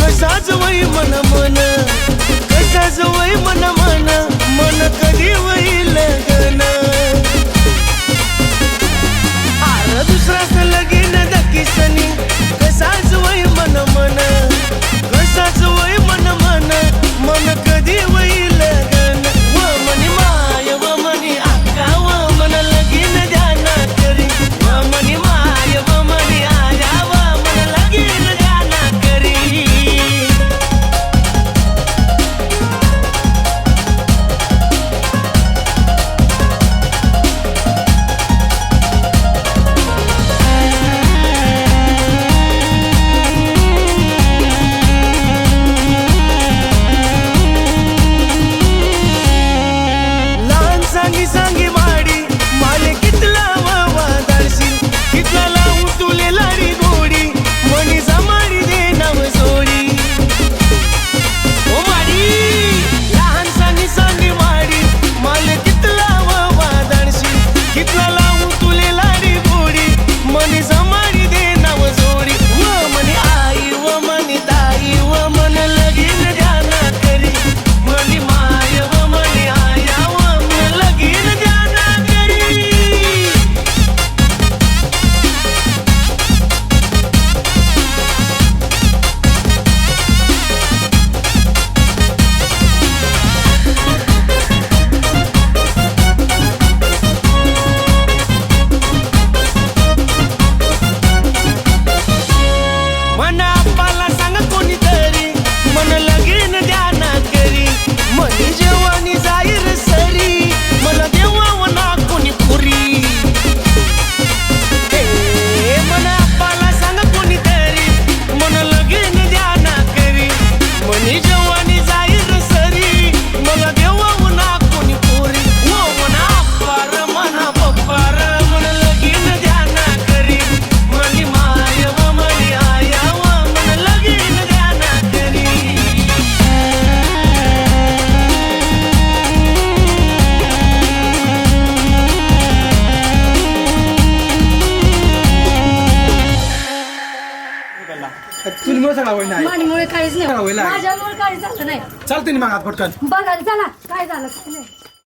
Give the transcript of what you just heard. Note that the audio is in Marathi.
कसाच वय मन मन कसाच वय मन मन मन कधी वईल मांडीमुळे सगळा होईल नाही काहीच नाही. माझ्यामुळे काहीच झालं नाही. चालते मग आज पटकन. बघा चला. काय झालं काय नाही.